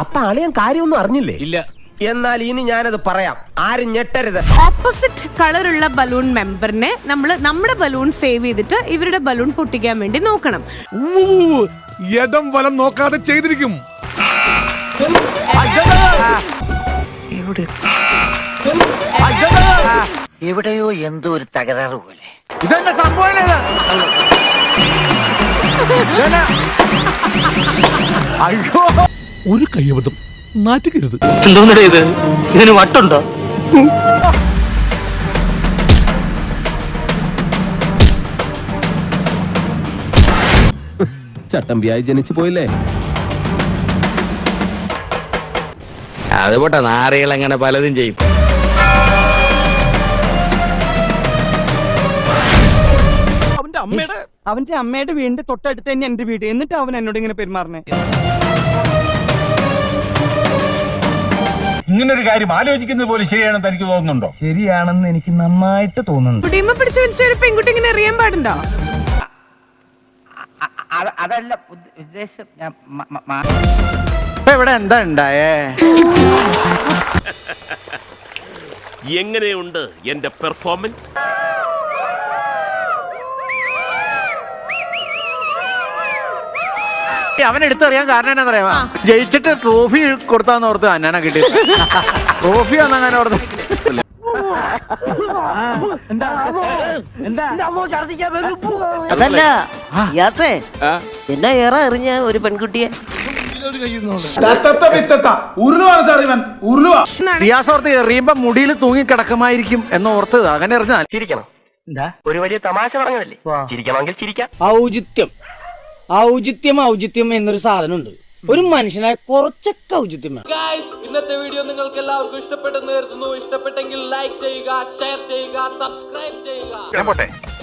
അപ്പൊ അളിയൻ കാര്യമൊന്നും അറിഞ്ഞില്ലേ? ഇല്ല. എന്നാൽ ഇനി ഞാനത് പറയാം. ആരും ഞെട്ടരുത്. ഓപ്പോസിറ്റ് കളറുള്ള ബലൂൺ മെമ്പറിനെ നമ്മൾ നമ്മുടെ ബലൂൺ സേവ് ചെയ്തിട്ട് ഇവരുടെ ബലൂൺ പൊട്ടിക്കാൻ വേണ്ടി നോക്കണം. യഥം വലം നോക്കാതെ ചെയ്തിരിക്കും. എവിടെയോ എന്തോ ഒരു തകരാറ് പോലെ. ഇതെന്നെ സംഭവം? അയ്യോ. ഒരു കയ്യബദ്ധം. നാറ്റുകരുത് എന്തോന്നടേ ഇത്? ഇതിന് വട്ടുണ്ടോ? ചട്ടമ്പിയായി ജനിച്ചു പോയില്ലേ? അത് പോട്ടെ നാറികൾ അങ്ങനെ പലതും ചെയ്യും. അവന്റെ അമ്മയുടെ അവന്റെ അമ്മയുടെ വീടിന്റെ തൊട്ടടുത്ത് തന്നെ എന്റെ വീട്. എന്നിട്ട് അവൻ എന്നോട് ഇങ്ങനെ പെരുമാറണേ ഇങ്ങനൊരു കാര്യം ആലോചിക്കുന്നത് പോലും ശരിയാണെന്ന് എനിക്ക് തോന്നുന്നുണ്ടോ? ശരിയാണെന്ന് എനിക്ക് നന്നായിട്ട് തോന്നുന്നുണ്ട്. കുടിയുമ്പോ പിടിച്ചു വലിച്ച ഒരു പെൺകുട്ടി ഇങ്ങനെ എറിയാൻ പാടുണ്ടോ? അതല്ല ഉദ്ദേശം ഞാൻ ഇപ്പൊ ഇവിടെ എന്താ ഉണ്ടായേ? എങ്ങനെയുണ്ട് എന്റെ പെർഫോമൻസ് അവൻ എടുത്തറിയാൻ കാരണം എന്നാ പറയാ ജയിച്ചിട്ട് ട്രോഫി കൊടുത്താന്ന് ഓർത്ത് അന്നാന കിട്ടി ട്രോഫി വന്നങ്ങനെ ഓർത്ത്. അതല്ല യാസേ എന്നാ ഏറെ എറിഞ്ഞ ഒരു പെൺകുട്ടിയെ. എന്നാണ് റിയാസ് ഓർത്ത് എറിയുമ്പോ മുടിയിൽ തൂങ്ങി കിടക്കുമായിരിക്കും എന്ന് ഓർത്ത് അങ്ങനെ അറിഞ്ഞാൽ ചിരിക്കണം. എന്താ? ഒരു വലിയ തമാശ പറഞ്ഞതല്ലേ? ചിരിക്കണമെങ്കിൽ ചിരിക്കാം. ഔചിത്യം. ഔചിത്യം ഔചിത്യം എന്നൊരു സാധനമുണ്ട്. ഒരു മനുഷ്യനായ കുറച്ചൊക്കെ ഔചിത്യം ഇന്നത്തെ വീഡിയോ നിങ്ങൾക്ക് എല്ലാവർക്കും ഇഷ്ടപ്പെട്ടെന്ന് കരുതുന്നു. ഇഷ്ടപ്പെട്ടെങ്കിൽ ലൈക്ക് ചെയ്യുക ഷെയർ ചെയ്യുക സബ്സ്ക്രൈബ് ചെയ്യുക.